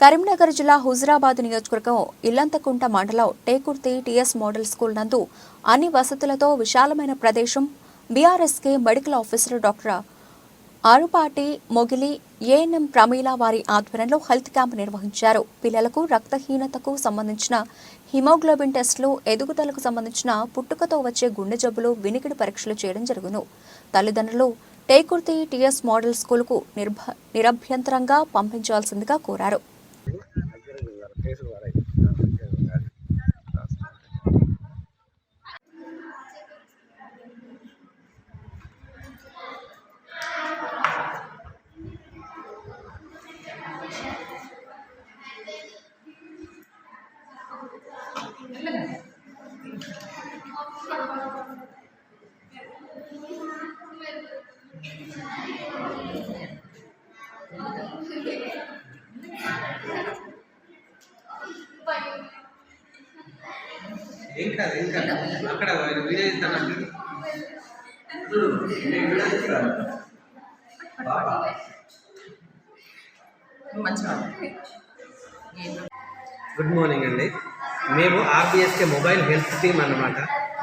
కరీంనగర్ జిల్లా హుజరాబాద్ నియోజకవర్గం ఇల్లంతకుంట మండలం టేకుర్తి టీఎస్ మోడల్ స్కూల్ నందు అన్ని వసతులతో విశాలమైన ప్రదేశం బీఆర్ఎస్కే medical officer doctor Arupati Mogili ANM Pramila వారి ఆధ్వర్యంలో హెల్త్ క్యాంప్ నిర్వహించారు. పిల్లలకు రక్తహీనతకు సంబంధించిన హిమోగ్లోబిన్ టెస్టులు ఎదుగుదలకు సంబంధించిన పుట్టుకతో వచ్చే గుండె జబ్బులు వినికిడి పరీక్షలు చేయడం జరుగును. తల్లిదండ్రులు టేకుర్తి టీఎస్ మోడల్ స్కూల్కు నిర్భ నిరభ్యంతరంగా పంపించాల్సిందిగా కోరారు. கேஸுக்கு வர Thank you. ఏం కాదు ఏం కాదు. అక్కడ వీడియో ఇస్తాను గుడ్ మార్నింగ్ అండి. మేము ఆర్బిఎస్కే మొబైల్ హెల్త్ టీమ్ అన్నమాట.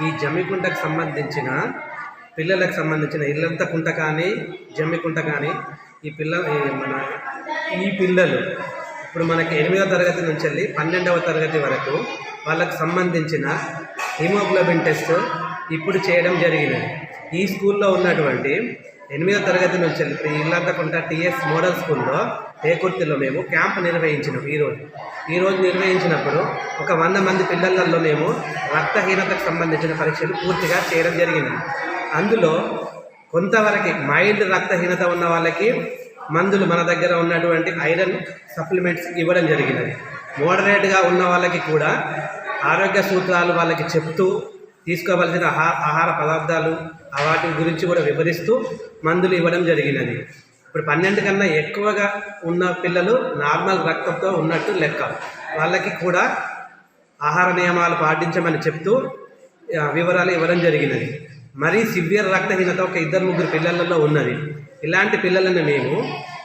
ఈ జమ్మికుంటకు సంబంధించిన పిల్లలకు సంబంధించిన ఇల్లంత కుంట కానీ జమ్మికుంట కానీ ఈ పిల్ల మన ఈ పిల్లలు ఇప్పుడు మనకి ఎనిమిదవ తరగతి నుంచి వెళ్ళి పన్నెండవ తరగతి వరకు వాళ్ళకు సంబంధించిన హిమోగ్లోబిన్ టెస్ట్ ఇప్పుడు చేయడం జరిగినది. ఈ స్కూల్లో ఉన్నటువంటి ఎనిమిదవ తరగతి నుంచి వెళ్ళి ఇప్పుడు ఇల్లంతకుంట టీఎస్ మోడల్ స్కూల్లో ఏకుర్తిలో మేము క్యాంప్ నిర్వహించినాం ఈరోజు ఈరోజు నిర్వహించినప్పుడు ఒక వంద మంది పిల్లలలో మేము రక్తహీనతకు సంబంధించిన పరీక్షలు పూర్తిగా చేయడం జరిగింది. అందులో కొంతవరకు మైల్డ్ రక్తహీనత ఉన్న వాళ్ళకి మందులు మన దగ్గర ఉన్నటువంటి ఐరన్ సప్లిమెంట్స్ ఇవ్వడం జరిగినది. మోడరేట్గా ఉన్న వాళ్ళకి కూడా ఆరోగ్య సూత్రాలు వాళ్ళకి చెప్తూ తీసుకోవలసిన ఆహా ఆహార పదార్థాలు వాటి గురించి కూడా వివరిస్తూ మందులు ఇవ్వడం జరిగినది. ఇప్పుడు పన్నెండు కన్నా ఎక్కువగా ఉన్న పిల్లలు నార్మల్ రక్తంతో ఉన్నట్టు లెక్క. వాళ్ళకి కూడా ఆహార నియమాలు పాటించమని చెప్తూ వివరాలు ఇవ్వడం జరిగినది. మరీ సివియర్ రక్తహీనత ఒక ఇద్దరు ముగ్గురు పిల్లలలో ఉన్నది. ఇలాంటి పిల్లలను మేము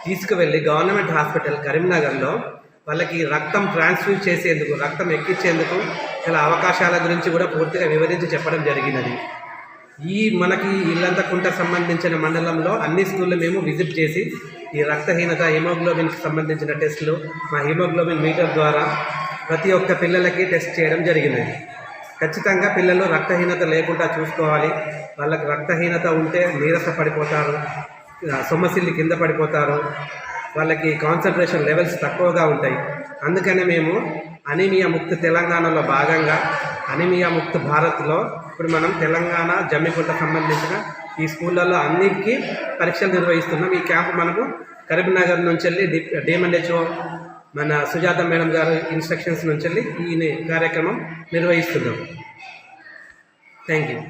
తీసుకువెళ్ళి గవర్నమెంట్ హాస్పిటల్ కరీంనగర్లో వాళ్ళకి రక్తం ట్రాన్స్ఫ్యూజ్ చేసేందుకు రక్తం ఎక్కించేందుకు గల అవకాశాల గురించి కూడా పూర్తిగా వివరించి చెప్పడం జరిగినది. ఈ మనకి ఇల్లంతకుంట సంబంధించిన మండలంలో అన్ని స్కూళ్ళు మేము విజిట్ చేసి ఈ రక్తహీనత హిమోగ్లోబిన్కి సంబంధించిన టెస్టులు మా హిమోగ్లోబిన్ మీటర్ ద్వారా ప్రతి ఒక్క పిల్లలకి టెస్ట్ చేయడం జరిగినది. ఖచ్చితంగా పిల్లలు రక్తహీనత లేకుండా చూసుకోవాలి. వాళ్ళకి రక్తహీనత ఉంటే నీరస పడిపోతారు సొమ్మసిల్లి కింద పడిపోతారు. వాళ్ళకి కాన్సన్ట్రేషన్ లెవెల్స్ తక్కువగా ఉంటాయి. అందుకనే మేము అనీమియా ముక్త తెలంగాణలో భాగంగా అనీమియా ముక్త భారత్లో ఇప్పుడు మనం తెలంగాణ జమ్మికుంట సంబంధించిన ఈ స్కూళ్ళల్లో అన్నిటికీ పరీక్షలు నిర్వహిస్తున్నాం. ఈ క్యాంప్ మనకు కరీంనగర్ నుంచి వెళ్ళి డి డిఎంఎన్హెచ్ఓ మన సుజాత మేడం గారు ఇన్స్ట్రక్షన్స్ నుంచి వెళ్ళి ఈ కార్యక్రమం నిర్వహిస్తున్నాం. Thank you